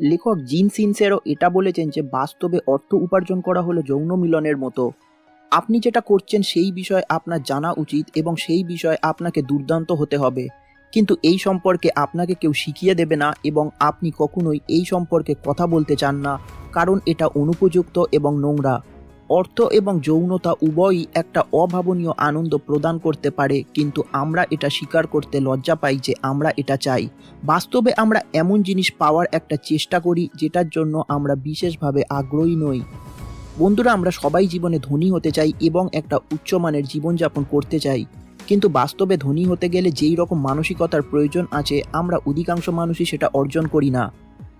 লেখক জিন সিনসেরও এটা বলেছেন যে বাস্তবে অর্থ উপার্জন করা হলো যৌন মিলনের মতো। আপনি যেটা করছেন সেই বিষয়ে আপনার জানা উচিত এবং সেই বিষয়ে আপনাকে দুর্দান্ত হতে হবে। কিন্তু এই সম্পর্কে আপনাকে কেউ শিখিয়ে দেবে না এবং আপনি কখনোই এই সম্পর্কে কথা বলতে চান না, কারণ এটা অনুপযুক্ত এবং নোংরা। অর্থ এবং যৌনতা উভয়ই একটা অভাবনীয় আনন্দ প্রদান করতে পারে, কিন্তু আমরা এটা স্বীকার করতে লজ্জা পাই যে আমরা এটা চাই। বাস্তবে আমরা এমন জিনিস পাওয়ার একটা চেষ্টা করি যেটার জন্য আমরা বিশেষভাবে আগ্রহী নই। বন্ধুরা, আমরা সবাই জীবনে ধনী হতে চাই এবং একটা উচ্চমানের জীবনযাপন করতে চাই। কিন্তু বাস্তবে ধনী হতে গেলে যেই রকম মানসিকতার প্রয়োজন আছে, আমরা অধিকাংশ মানুষই সেটা অর্জন করি না।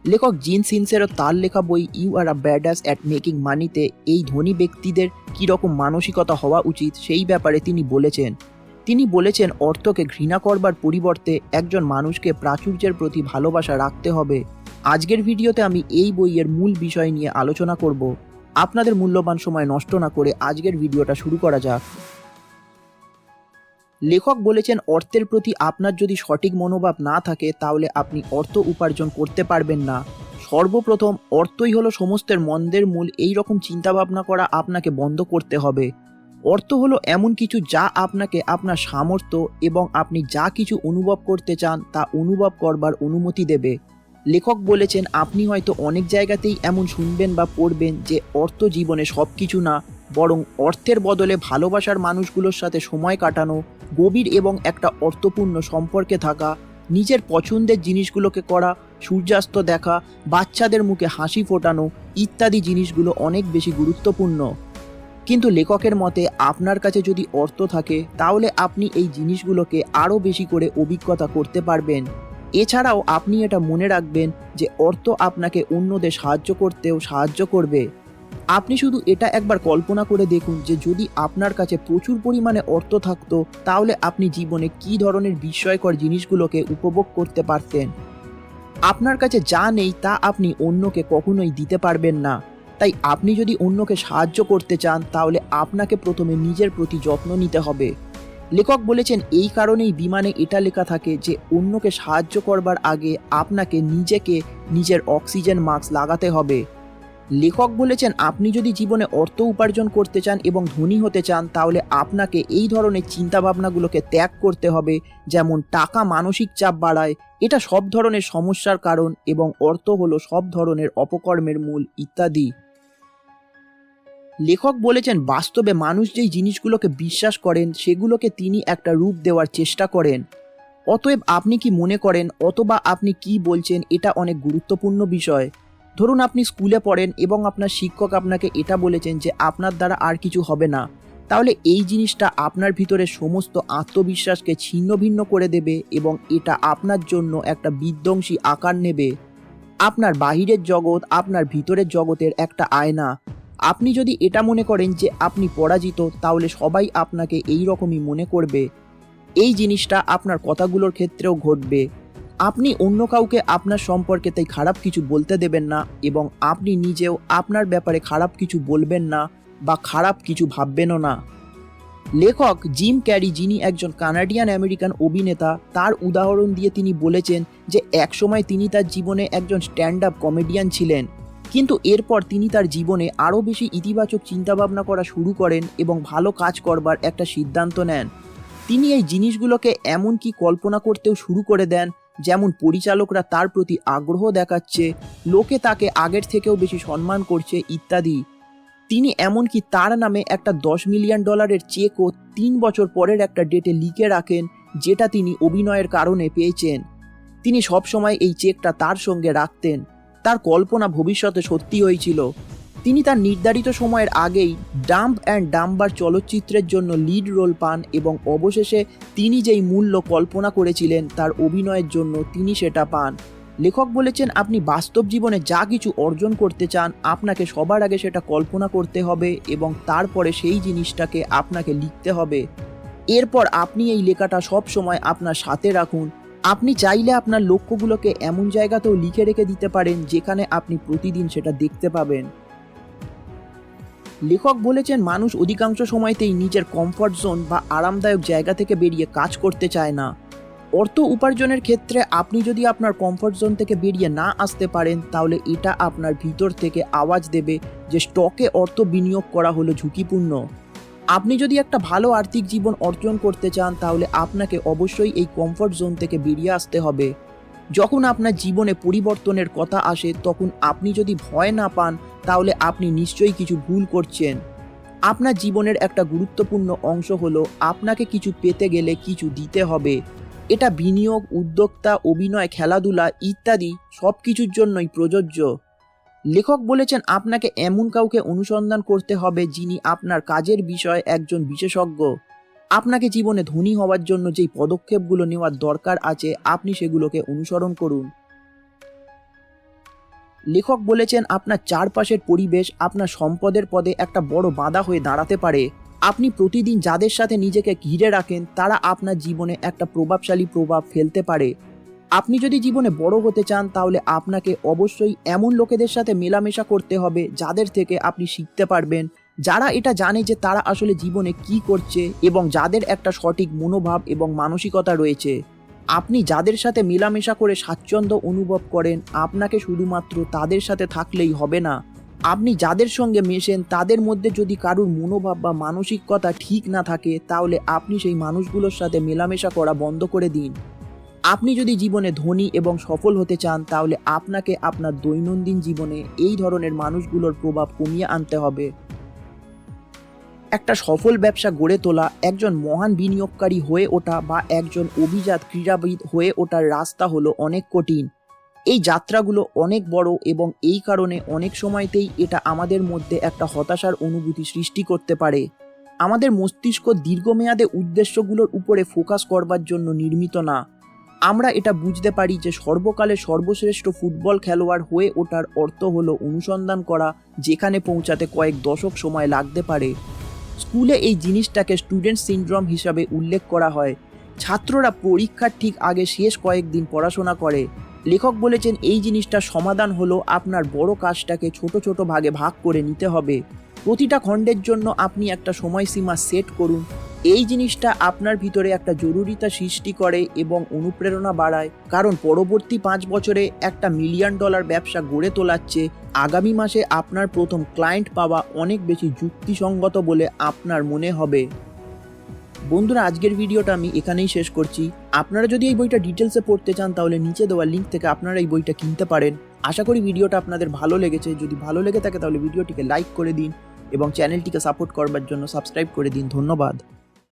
লেখক জিন সিনসেরও তার লেখা বই you are a badass at making মানিতে এই ধনী ব্যক্তিদের কীরকম মানসিকতা হওয়া উচিত সেই ব্যাপারে তিনি বলেছেন। তিনি বলেছেন, অর্থকে ঘৃণা করবার পরিবর্তে একজন মানুষকে প্রাচুর্যের প্রতি ভালোবাসা রাখতে হবে। আজকের ভিডিওতে আমি এই বইয়ের মূল বিষয় নিয়ে আলোচনা করব। আপনাদের মূল্যবান সময় নষ্ট না করে আজকের ভিডিওটা শুরু করা যাক। লেখক বলেছেন, অর্থের প্রতি আপনার যদি সঠিক মনোভাব না থাকে, তাহলে আপনি অর্থ উপার্জন করতে পারবেন না। সর্বপ্রথম, অর্থই হলো সমস্তের মন্দের মূল। এই রকম চিন্তাভাবনা করা আপনাকে বন্ধ করতে হবে। অর্থ হলো এমন কিছু যা আপনাকে আপনার সামর্থ্য এবং আপনি যা কিছু অনুভব করতে চান, তা অনুভব করবার অনুমতি দেবে। লেখক বলেছেন, আপনি হয়তো অনেক জায়গাতেই এমন শুনবেন বা পড়বেন যে অর্থ জীবনে সব কিছু না বরং অর্থের বদলে ভালোবাসার মানুষগুলোর সাথে সময় কাটানো, গভীর এবং একটা অর্থপূর্ণ সম্পর্কে থাকা, নিজের পছন্দের জিনিসগুলোকে করা, সূর্যাস্ত দেখা, বাচ্চাদের মুখে হাসি ফোটানো ইত্যাদি জিনিসগুলো অনেক বেশি গুরুত্বপূর্ণ। কিন্তু লেখকের মতে আপনার কাছে যদি অর্থ থাকে, তাহলে আপনি এই জিনিসগুলোকে আরও বেশি করে অভিজ্ঞতা করতে পারবেন। এছাড়াও আপনি এটা মনে রাখবেন যে অর্থ আপনাকে অন্যদের সাহায্য করতেও সাহায্য করবে। আপনি শুধু এটা একবার কল্পনা করে দেখুন যে যদি আপনার কাছে প্রচুর পরিমাণে অর্থ থাকতো, তাহলে আপনি জীবনে কী ধরনের বিস্ময়কর জিনিসগুলোকে উপভোগ করতে পারতেন। আপনার কাছে যা নেই তা আপনি অন্যকে কখনোই দিতে পারবেন না। তাই আপনি যদি অন্যকে সাহায্য করতে চান, তাহলে আপনাকে প্রথমে নিজের প্রতি যত্ন নিতে হবে। লেখক বলেছেন, এই কারণেই বিমানে এটা লেখা থাকে যে, অন্যকে সাহায্য করবার আগে আপনাকে নিজেকে নিজের অক্সিজেন মাস্ক লাগাতে হবে। লেখক বলেছেন, আপনি যদি জীবনে অর্থ উপার্জন করতে চান এবং ধনী হতে চান, তাহলে আপনাকে এই ধরনের চিন্তাভাবনাগুলোকে ত্যাগ করতে হবে, যেমন টাকা মানসিক চাপ বাড়ায়। এটা সব ধরনের সমস্যার কারণ এবং অর্থ হলো সব ধরনের অপকর্মের মূল ইত্যাদি। লেখক বলেছেন, বাস্তবে মানুষ যেই জিনিসগুলোকে বিশ্বাস করেন, সেগুলোকে তিনি একটা রূপ দেওয়ার চেষ্টা করেন। অতএব আপনি কি মনে করেন, অথবা আপনি কি বলছেন, এটা অনেক গুরুত্বপূর্ণ বিষয়। ধরুন আপনি স্কুলে পড়েন এবং আপনার শিক্ষক আপনাকে এটা বলেছেন যে আপনার দ্বারা আর কিছু হবে না। তাহলে এই জিনিসটা আপনার ভিতরে সমস্ত আত্মবিশ্বাসকে ছিন্ন ভিন্ন করে দেবে এবং এটা আপনার জন্য একটা বিধ্বংসী আকার নেবে। আপনার বাহিরের জগৎ, আপনার ভিতরের জগতের একটা আয়না। আপনি যদি এটা মনে করেন যে আপনি পরাজিত, তাহলে সবাই আপনাকে এই রকমই মনে করবে। এই জিনিসটা আপনার কথাগুলোর ক্ষেত্রেও ঘটবে। আপনি অন্য কাউকে আপনার সম্পর্কে তাই খারাপ কিছু বলতে দেবেন না এবং আপনি নিজেও আপনার ব্যাপারে খারাপ কিছু বলবেন না বা খারাপ কিছু ভাববেনও না। লেখক জিম ক্যারি, যিনি একজন কানাডিয়ান আমেরিকান অভিনেতা, তার উদাহরণ দিয়ে তিনি বলেছেন যে একসময় তিনি তার জীবনে একজন স্ট্যান্ড আপ কমেডিয়ান ছিলেন। কিন্তু এরপর তিনি তার জীবনে আরও বেশি ইতিবাচক চিন্তাভাবনা করা শুরু করেন এবং ভালো কাজ করবার একটা সিদ্ধান্ত নেন। তিনি এই জিনিসগুলোকে এমনকি কল্পনা করতেও শুরু করে দেন যেমন পরিচালকরা তার প্রতি আগ্রহ দেখাচ্ছে, লোকে তাকে আগের থেকেও বেশি সম্মান করছে ইত্যাদি। তিনি এমনকি তার নামে একটা দশ মিলিয়ন ডলারের চেকও তিন বছর পরের একটা ডেটে লিখে রাখেন, যেটা তিনি অভিনয়ের কারণে পেয়েছেন। তিনি সবসময় এই চেকটা তার সঙ্গে রাখতেন। তার কল্পনা ভবিষ্যতে সত্যি হয়েছিল। তিনি তার নির্ধারিত সময়ের আগেই ডাম্প অ্যান্ড ডাম্বার চলচ্চিত্রের জন্য লিড রোল পান এবং অবশেষে তিনি যেই মূল্য কল্পনা করেছিলেন তার অভিনয়ের জন্য তিনি সেটা পান। লেখক বলেছেন, আপনি বাস্তব জীবনে যা কিছু অর্জন করতে চান, আপনাকে সবার আগে সেটা কল্পনা করতে হবে এবং তারপরে সেই জিনিসটাকে আপনাকে লিখতে হবে। এরপর আপনি এই লেখাটা সব সময় আপনার সাথে রাখুন। আপনি চাইলে আপনার লক্ষ্যগুলোকে এমন জায়গাতেও লিখে রেখে দিতে পারেন যেখানে আপনি প্রতিদিন সেটা দেখতে পাবেন। লেখক বলেছেন, মানুষ অধিকাংশ সময়তেই নিজের কমফর্ট জোন বা আরামদায়ক জায়গা থেকে বেরিয়ে কাজ করতে চায় না। অর্থ উপার্জনের ক্ষেত্রে আপনি যদি আপনার কমফর্ট জোন থেকে বেরিয়ে না আসতে পারেন, তাহলে এটা আপনার ভিতর থেকে আওয়াজ দেবে যে স্টকে অর্থ বিনিয়োগ করা হলো ঝুঁকিপূর্ণ। আপনি যদি একটা ভালো আর্থিক জীবন অর্জন করতে চান, তাহলে আপনাকে অবশ্যই এই কমফর্ট জোন থেকে বেরিয়ে আসতে হবে। যখন আপনার জীবনে পরিবর্তনের কথা আসে, তখন আপনি যদি ভয় না পান, তাহলে আপনি নিশ্চয়ই কিছু ভুল করছেন। আপনার জীবনের একটা গুরুত্বপূর্ণ অংশ হলো, আপনাকে কিছু পেতে গেলে কিছু দিতে হবে। এটা বিনিয়োগ, উদ্যোক্তা, অভিনয়, খেলাধুলা ইত্যাদি সব কিছুর জন্যই প্রযোজ্য। লেখক বলেছেন, আপনাকে এমন কাউকে অনুসন্ধান করতে হবে যিনি আপনার কাজের বিষয়ে একজন বিশেষজ্ঞ। আপনাকে জীবনে ধনী হওয়ার জন্য যেই পদক্ষেপগুলো নেওয়ার দরকার আছে, আপনি সেগুলোকে অনুসরণ করুন। লেখক বলেছেন, আপনার চারপাশের পরিবেশ আপনার সম্পদের পদে একটা বড় বাধা হয়ে দাঁড়াতে পারে। আপনি প্রতিদিন যাদের সাথে নিজেকে ঘিরে রাখেন, তারা আপনার জীবনে একটা প্রভাবশালী প্রভাব ফেলতে পারে। আপনি যদি জীবনে বড় হতে চান, তাহলে আপনাকে অবশ্যই এমন লোকেদের সাথে মেলামেশা করতে হবে, যাদের থেকে আপনি শিখতে পারবেন। যারা এটা জানে যে তারা আসলে জীবনে কি করছে এবং যাদের একটা সঠিক মনোভাব এবং মানসিকতা রয়েছে, আপনি যাদের সাথে মেলামেশা করে স্বাচ্ছন্দ্য অনুভব করেন, আপনাকে শুধুমাত্র তাদের সাথে থাকলেই হবে না। আপনি যাদের সঙ্গে মেশেন, তাদের মধ্যে যদি কারুর মনোভাব বা মানসিকতা ঠিক না থাকে, তাহলে আপনি সেই মানুষগুলোর সাথে মেলামেশা করা বন্ধ করে দিন। আপনি যদি জীবনে ধনী এবং সফল হতে চান, তাহলে আপনাকে আপনার দৈনন্দিন জীবনে এই ধরনের মানুষগুলোর প্রভাব কমিয়ে আনতে হবে। একটা সফল ব্যবসা গড়ে তোলা, একজন মহান বিনিয়োগকারী হয়ে ওঠা বা একজন অভিজাত ক্রীড়াবিদ হয়ে ওঠার রাস্তা হলো অনেক কঠিন। এই যাত্রাগুলো অনেক বড় এবং এই কারণে অনেক সময়তেই এটা আমাদের মধ্যে একটা হতাশার অনুভূতি সৃষ্টি করতে পারে। আমাদের মস্তিষ্ক দীর্ঘমেয়াদে উদ্দেশ্যগুলোর উপরে ফোকাস করবার জন্য নির্মিত না। আমরা এটা বুঝতে পারি যে সর্বকালের সর্বশ্রেষ্ঠ ফুটবল খেলোয়াড় হয়ে ওঠার অর্থ হলো অনুসন্ধান করা, যেখানে পৌঁছাতে কয়েক দশক সময় লাগতে পারে। স্কুলে এই জিনিসটাকে স্টুডেন্ট সিন্ড্রোম হিসাবে উল্লেখ করা হয়। ছাত্ররা পরীক্ষার ঠিক আগে শেষ কয়েকদিন পড়াশোনা করে। লেখক বলেছেন, এই জিনিসটা সমাধান হলো আপনার বড় কাজটাকে ছোট ছোট ভাগে ভাগ করে নিতে হবে। প্রতিটা খণ্ডের জন্য আপনি একটা সময়সীমা সেট করুন। এই জিনিসটা আপনার ভিতরে একটা জরুরিতা সৃষ্টি করে এবং অনুপ্রেরণা বাড়ায়। কারণ পরবর্তী পাঁচ বছরে একটা মিলিয়ন ডলার ব্যবসা গড়ে তোলাচ্ছে। আগামী মাসে আপনার প্রথম ক্লায়েন্ট পাওয়া অনেক বেশি যুক্তিসঙ্গত বলে আপনার মনে হবে। বন্ধুরা, আজকের ভিডিওটা আমি এখানেই শেষ করছি। আপনারা যদি এই বইটা ডিটেলসে পড়তে চান, তাহলে নিচে দেওয়া লিঙ্ক থেকে আপনারা এই বইটা কিনতে পারেন। আশা করি ভিডিওটা আপনাদের ভালো লেগেছে। যদি ভালো লেগে থাকে, তাহলে ভিডিওটিকে লাইক করে দিন এবং চ্যানেলটিকে সাপোর্ট করবার জন্য সাবস্ক্রাইব করে দিন। ধন্যবাদ।